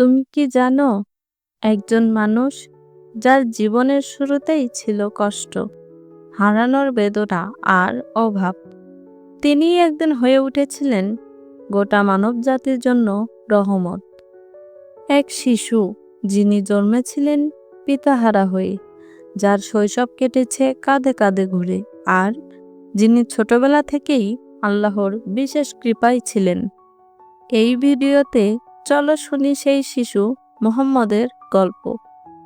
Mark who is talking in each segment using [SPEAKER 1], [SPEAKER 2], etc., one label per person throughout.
[SPEAKER 1] তুমি কি জানো, একজন মানুষ যার জীবনের শুরুতেই ছিল কষ্ট, হারানোর বেদনা আর অভাব। তিনি একদিন হয়ে উঠেছিলেন গোটা মানব জাতির জন্য রহমত। এক শিশু যিনি জন্মেছিলেন পিতাহারা হয়ে, যার শৈশব কেটেছে কাঁধে কাঁধে ঘুরে আর যিনি ছোটবেলা থেকেই আল্লাহর বিশেষ কৃপায় ছিলেন। এই ভিডিওতে চলো শুনি সেই শিশু মোহাম্মদের গল্প,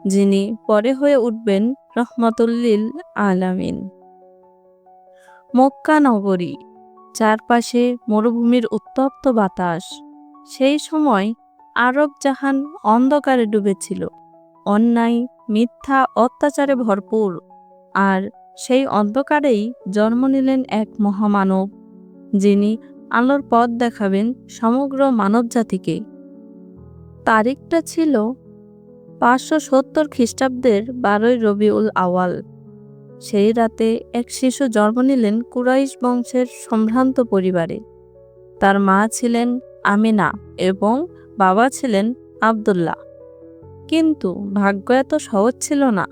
[SPEAKER 1] যিনি পরে হয়ে উঠবেন রহমতুল্লিল আলামিন। মক্কা নগরী, চারপাশে মরুভূমির উত্তপ্ত বাতাস। সেই সময় আরব জাহান অন্ধকারে ডুবেছিল। অন্যায়, মিথ্যা, অত্যাচারে ভরপুর। আর সেই অন্ধকারেই জন্ম নিলেন এক মহামানব, যিনি আলোর পথ দেখাবেন সমগ্র মানবজাতিকে। তারিখটা ছিল পাঁচশো সত্তর খ্রিস্টাব্দের বারোই রবিউল আওয়াল সেই রাতে এক শিশু জন্ম নিলেন কুরাইশ বংশের সম্ভ্রান্ত পরিবারে। তার মা ছিলেন আমিনা এবং বাবা ছিলেন আবদুল্লাহ। কিন্তু ভাগ্য এত সহজ ছিল না।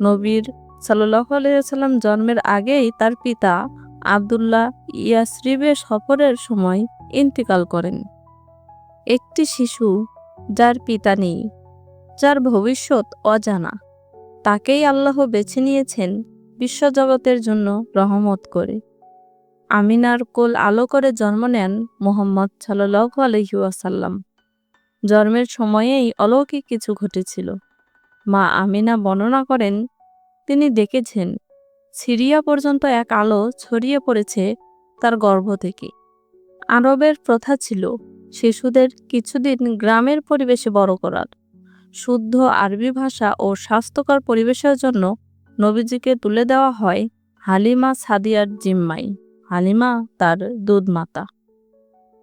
[SPEAKER 1] নবীর আলাইসাল্লাম জন্মের আগেই তার পিতা আবদুল্লাহ ইয়াসরিবের সফরের সময় ইন্তিকাল করেন। একটি শিশু যার পিতা নেই, যার ভবিষ্যৎ অজানা। তাকেই আল্লাহ বেছে নিয়েছেন বিশ্বজগতের জন্য রহমত করে। আমিনার কোল আলো করে জন্ম নেন মোহাম্মদ সাল্লাহ আলহিউসাল্লাম জন্মের সময়েই অলৌকিক কিছু ঘটেছিল। মা আমিনা বর্ণনা করেন, তিনি দেখেছেন, সিরিয়া পর্যন্ত এক আলো ছড়িয়ে পড়েছে তার গর্ভ থেকে। আরবের প্রথা ছিল শিশুদের কিছুদিন গ্রামের পরিবেশে বড় করার। শুদ্ধ আরবি ভাষা ও স্বাস্থ্যকর পরিবেশের জন্য নবীজিকে তুলে দেওয়া হয় হালিমা সাদিয়ার জিম্মাই হালিমা তার দুধ মাতা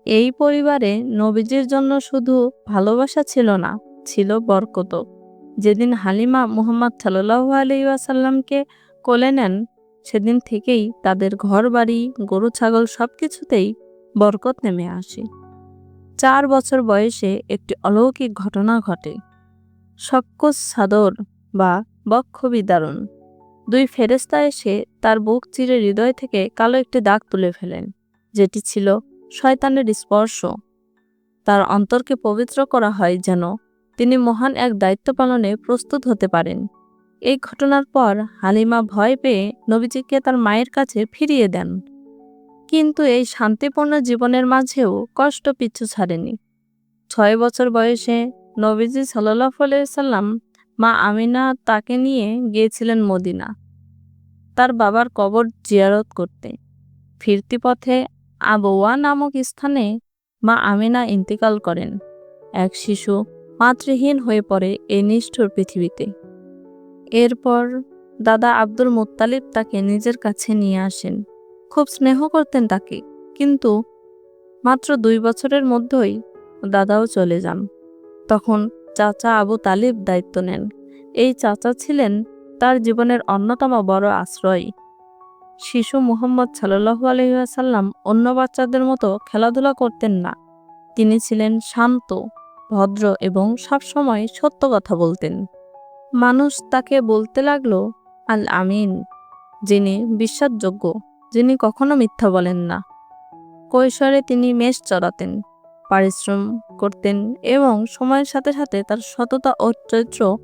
[SPEAKER 1] এই পরিবারে নবীজির জন্য শুধু ভালোবাসা ছিল না, ছিল বরকত। যেদিন হালিমা মুহাম্মদ সাল্লাহ আলাইসাল্লামকে কোলে নেন, সেদিন থেকেই তাদের ঘর বাড়ি গরু, ছাগল সব কিছুতেই বরকত নেমে আসে। চার বছর বয়সে একটি অলৌকিক ঘটনা ঘটে। সক্কস সাদর বা বক্ষ বিদারণ দুই ফেরেস্তা এসে তার বুক চিরে হৃদয় থেকে কালো একটি দাগ তুলে ফেলেন, যেটি ছিল শয়তানের স্পর্শ। তার অন্তরকে পবিত্র করা হয় যেন তিনি মহান এক দায়িত্ব পালনে প্রস্তুত হতে পারেন। এই ঘটনার পর হালিমা ভয় পেয়ে নবীজিকে তার মায়ের কাছে ফিরিয়ে দেন। কিন্তু এই শান্তিপূর্ণ জীবনের মাঝেও কষ্ট পিছু ছাড়েনি। ছয় বছর বয়সে নবীজি সাল্লাহ সাল্লাম মা আমিনা তাকে নিয়ে গিয়েছিলেন মদিনা। তার বাবার কবর জিয়ারত করতে। ফিরতি পথে আবওয়া নামক স্থানে মা আমিনা ইন্তিকাল করেন। এক শিশু মাতৃহীন হয়ে পড়ে এই নিষ্ঠুর পৃথিবীতে। এরপর দাদা আব্দুল মুত্তালিব তাকে নিজের কাছে নিয়ে আসেন। খুব স্নেহ করতেন তাকে, কিন্তু মাত্র দুই বছরের মধ্যেই দাদাও চলে যান। তখন চাচা আবু তালিব দায়িত্ব নেন। এই চাচা ছিলেন তার জীবনের অন্যতম বড় আশ্রয়। শিশু মুহম্মদ সাল্লু আলহিহাসাল্লাম অন্য বাচ্চাদের মতো খেলাধুলা করতেন না। তিনি ছিলেন শান্ত, ভদ্র এবং সবসময় সত্য কথা বলতেন। মানুষ তাকে বলতে লাগল আল আমিন যিনি বিশ্বাসযোগ্য। যিনি কখনো মিথ্যা বলেন না। কৈশোরে তিনি মেষ চড়াতেন, পারিশ্রম করতেন এবং সময়ের সাথে সাথে তার সততা ও চরিত্র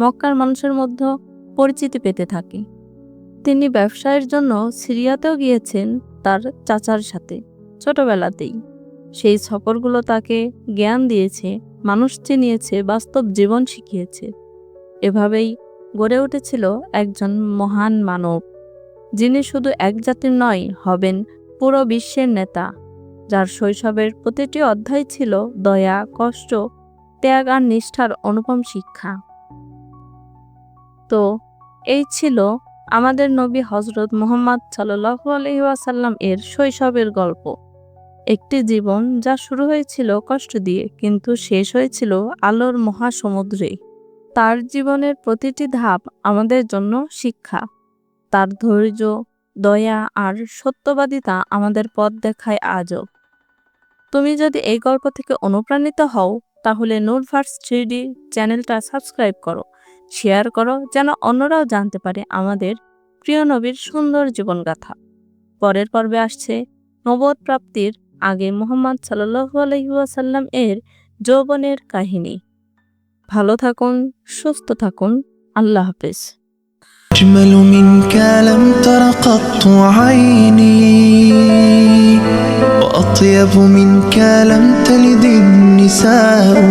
[SPEAKER 1] মক্কার মানুষের মধ্যে পরিচিতি পেতে থাকে। তিনি ব্যবসায়ের জন্য সিরিয়াতেও গিয়েছেন তার চাচার সাথে ছোটবেলাতেই। সেই সফরগুলো তাকে জ্ঞান দিয়েছে, মানুষ চিনিয়েছে, বাস্তব জীবন শিখিয়েছে। এভাবেই গড়ে উঠেছিল একজন মহান মানব। যিনি শুধু এক জাতির নয়, হবেন পুরো বিশ্বের নেতা। যার শৈশবের প্রতিটি অধ্যায় ছিল দয়া, কষ্ট, ত্যাগ আর নিষ্ঠার অনুপম শিক্ষা। তো, এই ছিল আমাদের নবী হজরত মোহাম্মদ সাল্লু আলহিহাসাল্লাম এর শৈশবের গল্প। একটি জীবন যা শুরু হয়েছিল কষ্ট দিয়ে, কিন্তু শেষ হয়েছিল আলোর মহাসমুদ্রে। তার জীবনের প্রতিটি ধাপ আমাদের জন্য শিক্ষা। তার ধৈর্য, দয়া আর সত্যবাদিতা আমাদের পথ দেখায় আজও। তুমি যদি এই গল্প থেকে অনুপ্রাণিত হও, তাহলে নূর ফার্স্ট থ্রিডি চ্যানেলটা সাবস্ক্রাইব করো, শেয়ার করো যেন অন্যরাও জানতে পারে আমাদের প্রিয় নবীর সুন্দর জীবনগাথা। পরের পর্বে আসছে নবদ প্রাপ্তির আগে মোহাম্মদ সাল্লাল্লাহু আলাইহি এর যৌবনের কাহিনী। ভালো থাকুন, সুস্থ থাকুন, আল্লাহ হাফেজ।
[SPEAKER 2] أجمل منك لم تر قط عيني وأطيب منك لم تلد النساء.